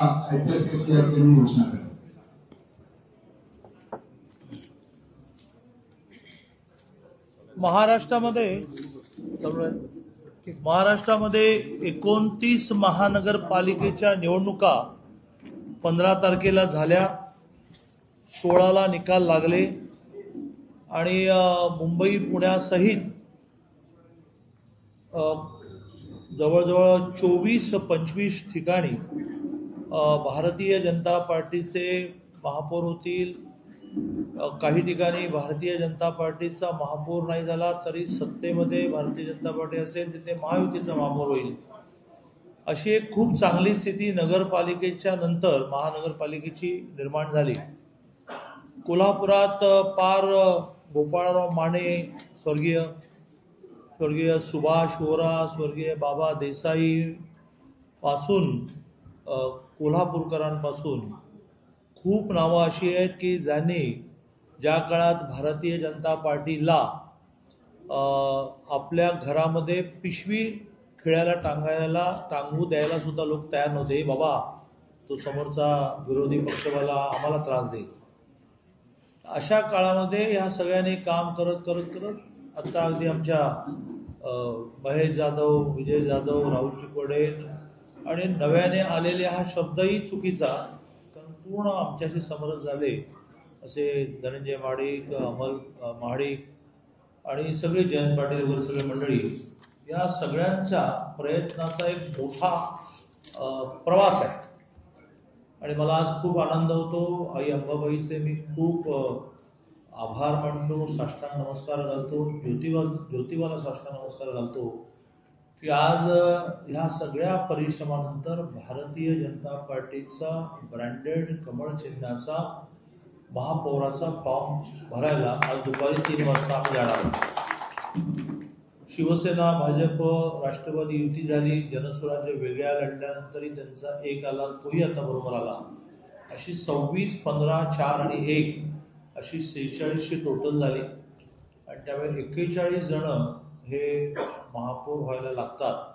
घोषणा महाराष्ट्रामध्ये महाराष्ट्रामध्ये एकोणतीस महानगरपालिकेच्या निवडणुका पंधरा तारखेला झाल्या सोळाला निकाल लागले आणि मुंबई पुण्यासहित जवळजवळ चोवीस पंचवीस ठिकाणी भारतीय जनता पार्टीचे महापौर होतील. काही ठिकाणी भारतीय जनता पार्टीचा महापौर नाही झाला तरी सत्तेमध्ये भारतीय जनता पार्टी असेल तिथे महायुतीचा महापौर होईल. अशी एक खूप चांगली स्थिती नगरपालिकेच्या नंतर महानगरपालिकेची निर्माण झाली. कोल्हापुरात पार गोपाळराव माने स्वर्गीय स्वर्गीय सुभाष ओरा स्वर्गीय बाबा देसाई पासून कोल्हापूरकरांपासून खूप नावं अशी आहेत की ज्यांनी ज्या काळात भारतीय जनता पार्टीला आपल्या घरामध्ये पिशवी खेळायला टांगायला टांगू द्यायला सुद्धा लोक तयार नव्हते. बाबा तो समोरचा विरोधी पक्षवाला आम्हाला त्रास देईल. अशा काळामध्ये ह्या सगळ्यांनी काम करत करत करत आता अगदी आमच्या महेश जाधव विजय जाधव राहुल चिकोडे आणि नव्याने आलेले हा शब्दही चुकीचा कारण पूर्ण आमच्याशी समरस झाले. असे धनंजय माडिक अमल महाडिक आणि सगळे जयंत पाटील वगैरे सगळे मंडळी या सगळ्यांच्या प्रयत्नाचा एक मोठा प्रवास आहे. आणि मला आज खूप आनंद होतो. आई अंबाबाईचे मी खूप आभार मानतो. साष्टांग नमस्कार घालतो. ज्योतिबा ज्योतिबाला साष्टांग नमस्कार घालतो. की आज ह्या सगळ्या परिश्रमानंतर भारतीय जनता पार्टीचा ब्रँडेड कमळ चिन्हाचा महापौराचा फॉर्म भरायला आज दुपारी तीन वाजता आम्ही जाणार आहोत. शिवसेना भाजप राष्ट्रवादी युती झाली जनस्वराज्य वेगळ्या लढल्यानंतरही त्यांचा एक आला तोही आता बरोबर आला. अशी सव्वीस पंधरा चार आणि एक अशी सेहेचाळीसशे टोटल झाली. आणि त्यावेळी एक्केचाळीस जण हे महापौर व्हायला लागतात.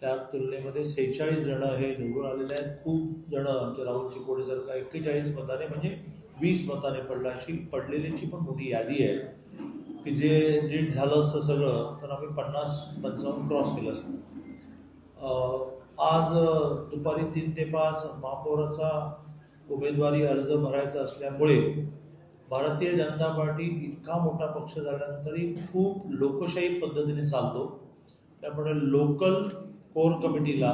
त्या तुलनेमध्ये सेहेचाळीस जण हे निवडून आलेले आहेत. खूप जण आमच्या राहुल चिकोडेसारखा एक्केचाळीस मताने म्हणजे वीस मताने पडला अशी पडलेल्याची पण मोठी यादी आहे. की जे नीट झालं असतं सगळं तर आम्ही पन्नास पंचावन्न क्रॉस केलं असतं. आज दुपारी तीन ते पाच महापौराचा उमेदवारी अर्ज भरायचा असल्यामुळे भारतीय जनता पार्टी इतका मोठा पक्ष झाल्यानंतरही खूप लोकशाही पद्धतीने चालतो. त्यामुळे लोकल कोर कमिटीला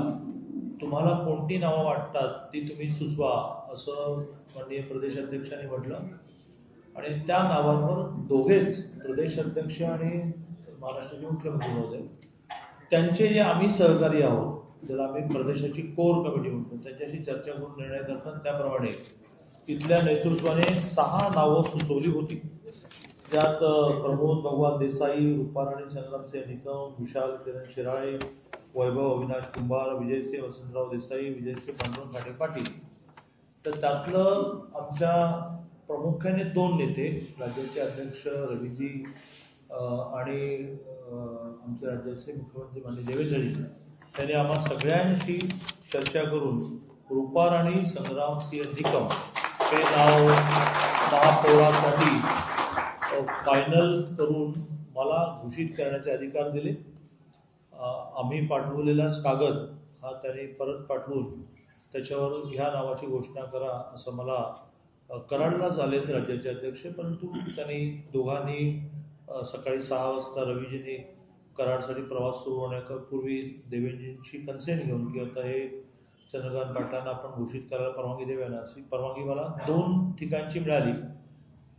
तुम्हाला कोणती नावं वाटतात ती तुम्ही सुचवा असं माननीय प्रदेशाध्यक्षांनी म्हटलं. आणि त्या नावांवर दोघेच प्रदेश अध्यक्ष आणि महाराष्ट्राचे मुख्यमंत्री महोदय त्यांचे जे आम्ही सहकारी आहोत ज्याला आम्ही प्रदेशाची कोर कमिटी म्हणतो त्यांच्याशी चर्चा करून निर्णय करतात त्याप्रमाणे. तिथल्या नेतृत्वाने सहा नावं सुचवली होती. ज्यात प्रमोद भगवान देसाई रूपाराणी संग्रामसिंह निकम विशाल किरण शिराळे वैभव अविनाश कुंभार विजयसिंह वसंतराव देसाई विजयसिंह पांडुरंग घाटे पाटील. तर त्यातलं आमच्या प्रामुख्याने दोन नेते राज्याचे अध्यक्ष रवीजी आणि आमचे राज्याचे मुख्यमंत्री माननीय देवेंद्रजी त्यांनी आम्हा सगळ्यांशी चर्चा करून रूपाराणी संग्रामसिंह निकम हे नाव महापौरासाठी फायनल करून मला घोषित करण्याचे अधिकार दिले. आम्ही पाठवलेलाच कागद हा त्यांनी परत पाठवून त्याच्यावर ह्या नावाची घोषणा करा असं मला कराडला झाले राज्याचे अध्यक्ष. परंतु त्यांनी दोघांनी सकाळी सहा वाजता रवीजींनी कराडसाठी प्रवास सुरू होण्यापूर्वी देवेंजींची कन्सेंट घेऊन की आता हे चंद्रकांत पाटलांना आपण घोषित करायला परवानगी द्यावी ना अशी परवानगी मला दोन ठिकाणची मिळाली.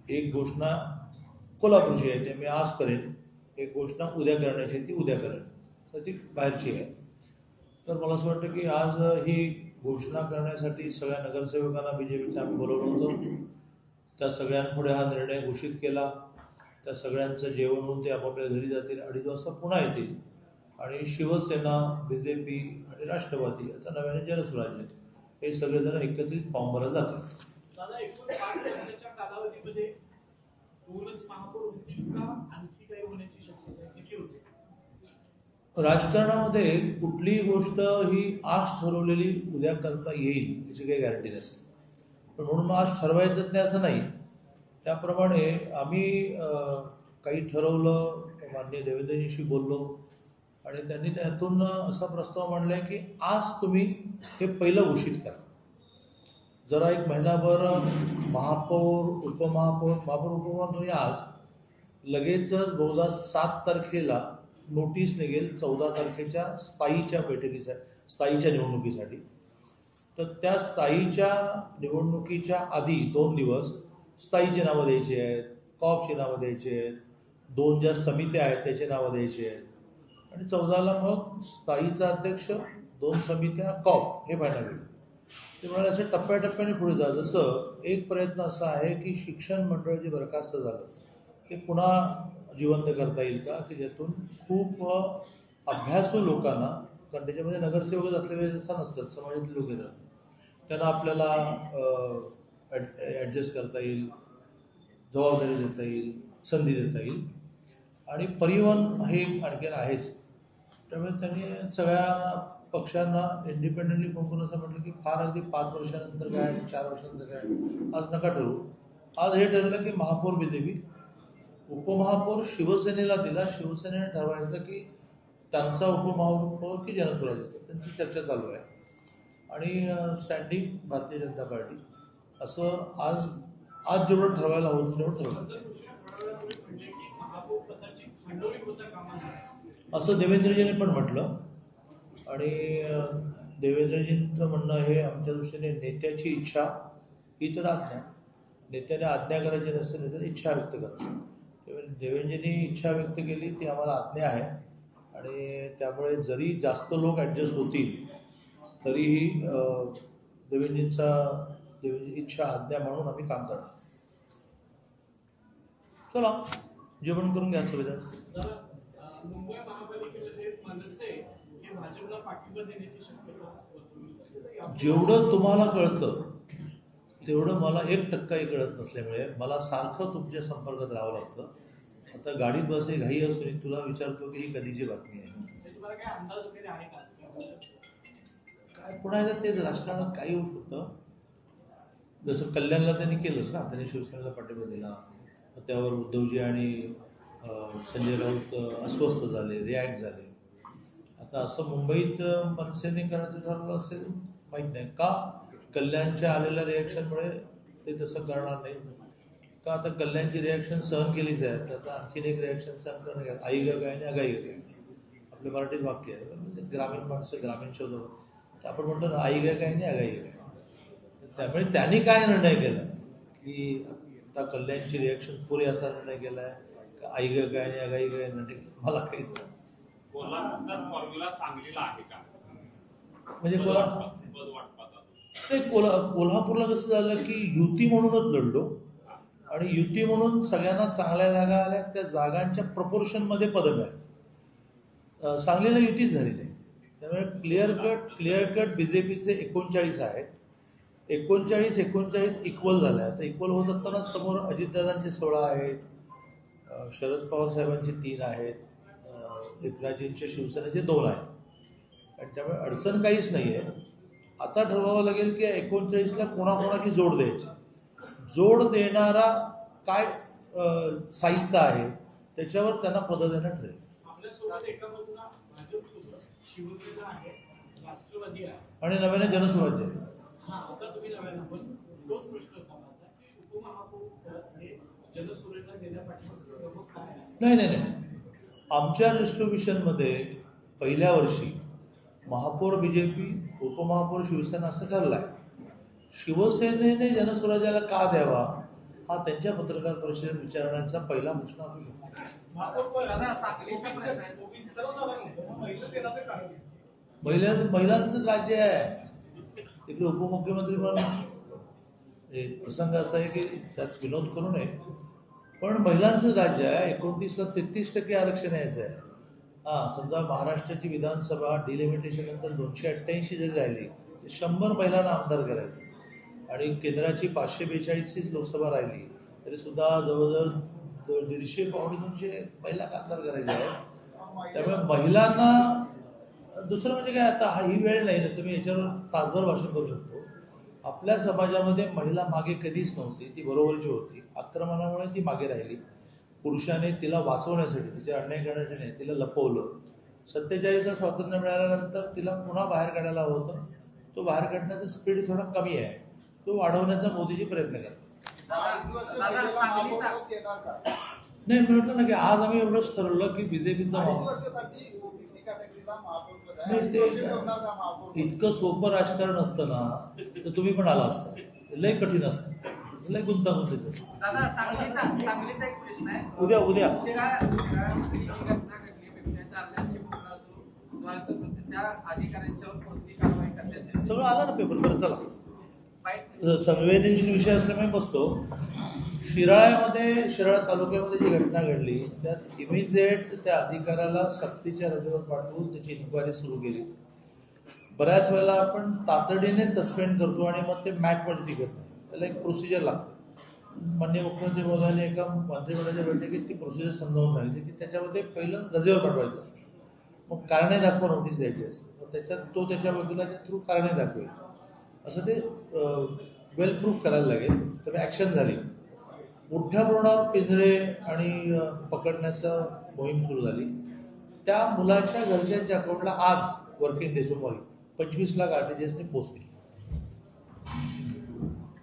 एक घोषणा कोल्हापूरची आहे ते मी आज करेन. एक घोषणा उद्या करण्याची आहे ती उद्या करेन. तर ती बाहेरची आहे. तर मला असं वाटतं की आज ही घोषणा करण्यासाठी सगळ्या नगरसेवकांना बी जे पीचं आम्ही बोलवलं होतं. त्या सगळ्यांपुढे हा निर्णय घोषित केला. त्या सगळ्यांचं जेवण होऊन ते आपापल्या घरी जातील. अडीच वाजता पुन्हा येतील. आणि शिवसेना बी जे पी आणि राष्ट्रवादी आता नव्याने जनस्वराज्य हे सगळेजण एकत्रित फॉर्म? किती होते? राजकारणामध्ये कुठलीही गोष्ट ही आज ठरवलेली उद्या करता येईल याची काही गॅरंटी नसते. पण म्हणून आज ठरवायचं नाही असं नाही. त्याप्रमाणे आम्ही काही ठरवलं मान्य देवेंद्रजींशी बोललो. आणि त्यांनी त्यातून असा प्रस्ताव मांडला की आज तुम्ही हे पहिलं घोषित करा. जरा एक महिनाभर महापौर उपमहापौर महापौर उपमहापौर तुम्ही आज लगेचच बहुधा सात तारखेला नोटीस निघेल चौदा तारखेच्या स्थायीच्या बैठकीसाठी स्थायीच्या निवडणुकीसाठी. तर त्या स्थायीच्या निवडणुकीच्या आधी दोन दिवस स्थायीची नावं द्यायची आहेत कॉपची नावं द्यायची आहेत दोन ज्या समित्या आहेत त्याची नावं द्यायची आहेत. आणि चौदाला मग स्थायीचा अध्यक्ष दोन समित्या कॉप हे फायनल होईल ते म्हणाले असं टप्प्याटप्प्याने पुढे जा. जसं एक प्रयत्न असा आहे की शिक्षण मंडळ जे बरखास्त झालं ते पुन्हा जिवंत करता येईल का? की ज्यातून खूप अभ्यासू लोकांना कारण त्याच्यामध्ये नगरसेवकच असलेले असं नसतात समाजातले लोक येतात. त्यांना आपल्याला ॲडजस्ट करता येईल जबाबदारी देता येईल संधी देता येईल. आणि परिवहन हे एक आणखीन आहेच. त्यामुळे त्यांनी सगळ्या पक्षांना इंडिपेंडेंटली फोन करून असं म्हटलं की फार अगदी पाच वर्षानंतर काय चार वर्षानंतर काय आज नका ठरवू. आज हे ठरलं की महापौर बीजेपी. उपमहापौर शिवसेनेला दिला. शिवसेनेने ठरवायचं की त्यांचा उपमहापौर की जनसुराज्याचा त्यांची चर्चा चालू आहे. आणि स्टँडिंग भारतीय जनता पार्टी. असं आज आज जेवढं ठरवायला हवं तेवढं ठरवलं असं देवेंद्रजीने पण म्हटलं. आणि देवेंद्रजींचं म्हणणं हे आमच्या दृष्टीने नेत्याची इच्छा ही तर आज्ञा नेत्याने आज्ञा करायची नसते नेत्याने इच्छा व्यक्त करायची देवेंद्रजींनी इच्छा व्यक्त केली ती आम्हाला आज्ञा आहे. आणि त्यामुळे जरी जास्त लोक ॲडजस्ट होतील तरीही देवेंजींचा देवेंद्रजींचा इच्छा आज्ञा म्हणून आम्ही काम करणार. चला. जेवण करून घ्या. या- जेवढं तुम्हाला कळतं तेवढं मला एक टक्काही कळत नसल्यामुळे मला सारखं तुमच्या संपर्कात राहावं लागतं. आता गाडीत बसणे घाई असून तुला विचारतो की ही कधीची बातमी आहे? का काय पुन्हा एकदा तेच राजकारणात काही होऊ शकतं जसं कल्याणला त्यांनी केलंच ना त्यांनी शिवसेनेला पाठिंबा दिला. त्यावर उद्धवजी आणि संजय राऊत अस्वस्थ झाले रिॲक्ट झाले. आता असं मुंबईत मनसेने करायचं ठरलं असेल माहीत नाही. का? कल्याणच्या आलेल्या रिॲक्शनमुळे ते तसं करणार नाही. का आता कल्याणची रिॲक्शन सहन केलीच आहे? तर आता आणखीन एक रिॲक्शन सहन करणं आई ग काय आणि अगाई ग काय आपले मराठीत वाक्य आहे. म्हणजे ग्रामीण माणसं ग्रामीण शब्द. तर आपण म्हणतो ना आई ग काय आणि अगाई काय त्यामुळे त्यांनी काय निर्णय केला? की आता कल्याणची रिॲक्शन पुरे असा निर्णय केला आहे का आई ग काय आणि अगाई काय निर्णय मला काही कोल्हापूरचा फॉर्म्युला सांगलीला आहे का? म्हणजे कोल्हा ते कोल्हा कोल्हापूरला कसं झालं की युती म्हणूनच लढलो. आणि युती म्हणून सगळ्यांना चांगल्या जागा आल्या त्या जागांच्या प्रपोर्शनमध्ये पदं मिळाली. सांगलीला युतीच झाली नाही. त्यामुळे clear cut clear cut B J पीचे एकोणचाळीस आहेत. एकोणचाळीस एकोणचाळीस इक्वल झाल्या. आता इक्वल होत असताना समोर अजितदादांचे सोळा आहेत शरद पवार साहेबांचे तीन आहेत एकनाथजींचे शिवसेनेचे दोन आहेत. आणि त्यामुळे अडचण काहीच नाही आहे आता ठरवावं लागेल की एकोणचाळीसला कोणाकोणाची जोड द्यायची. जोड देणारा काय साईजचा आहे त्याच्यावर त्यांना पदं देणं ठरेल आहे आहे. आणि नव्याने जनस्वराज्य आहे. हा आता तुम्ही नव्यानं पण तोच प्रश्न माझा उपमहापौर हे जनसुरेला पाठीमागचं काय नाही नाही नाही. आमच्या डिस्ट्रीब्युशनमध्ये पहिल्या वर्षी महापौर बी जे पी उपमहापौर शिवसेना असं ठरलं आहे शिवसेनेने जनस्वराज्याला का द्यावा? हा त्यांच्या पत्रकार परिषदेत विचारण्याचा पहिला प्रश्न असू शकतो. महिला महिलांचं राज्य आहे. इकडे उपमुख्यमंत्री पण एक प्रसंग असा आहे की त्यात विनोद करू नये. पण महिलांचं राज्य आहे एकोणतीसला तेहतीस टक्के आरक्षण यायचं आहे. हां समजा महाराष्ट्राची विधानसभा डिलिमिटेशननंतर दोनशे अठ्ठ्याऐंशी जरी राहिली तर शंभर महिलांना आमदार करायचं. आणि केंद्राची पाचशे बेचाळीसचीच लोकसभा राहिली तरी सुद्धा जवळजवळ दीडशे पावणे दोनशे महिला आमदार करायचे आहेत. त्यामुळे महिलांना दुसरं म्हणजे काय आता हा ही वेळ नाही ना तुम्ही याच्यावर तासभर भाषण करू शकतो. आपल्या समाजामध्ये महिला मागे कधीच नव्हती ती बरोबरची होती. आक्रमणामुळे ती मागे राहिली. पुरुषाने तिला वाचवण्यासाठी तिचे अन्याय करण्यासाठी नाही तिला लपवलं. सत्तेचाळीसला स्वातंत्र्य मिळाल्यानंतर तिला पुन्हा बाहेर काढायला हवं होतं. तो बाहेर काढण्याचा स्पीड थोडा कमी आहे. तो वाढवण्याचा मोदीजी प्रयत्न सांगलीचा नाही म्हटलं ना की आज आम्ही एवढंच ठरवलं की बीजेपीचा इतकं सोपं राजकारण असतं ना तर तुम्ही पण आला असता. लय कठीण असतं. लय गुंतागुंतीत असतं. दादा सांगलीचा सांगलीचा एक प्रश्न आहे. उद्या उद्या. सगळं आलं ना पेपर बरं चला. संवेदनशील विषय असल्यामुळे बसतो. शिराळ्यामध्ये शिराळा तालुक्यामध्ये जी घटना घडली त्यात इमिजिएट त्या अधिकाऱ्याला सक्तीच्या रजेवर पाठवून त्याची इन्क्वायरी सुरू केली. बऱ्याच वेळेला आपण तातडीने सस्पेंड करतो आणि मग ते मॅटमध्ये टिकत नाही. त्याला एक प्रोसिजर लागते. मान्य मुख्यमंत्री बोलायला एका मंत्रिमंडळाच्या बैठकीत ती प्रोसिजर समजावून सांगितली की त्याच्यामध्ये पहिलं रजेवर पाठवायचं असतं. मग कारणे दाखवा नोटीस द्यायची असते. मग त्याच्यात तो त्याच्या बाजूला थ्रू कारणे दाखवेल. असं ते वेल प्रूफ करायला लागेल. तर ॲक्शन झाली. मोठ्या प्रमाणावर पिंजरे आणि पकडण्याचं मोहीम सुरू झाली. त्या मुलाच्या घरच्यांच्या अकाउंटला आज वर्किंग डे सोमवारी पंचवीस लाख आरटीजीएसने पोचली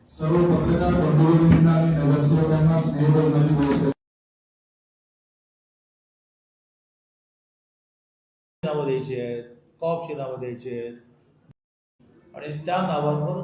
सर्व पत्रकार बंधूंना आणि नगरसेवकांना स्नेहबोधनाची व्यवस्था नावं द्यायची आहेत कॉपची नावं द्यायची आहेत. आणि त्या नावांवर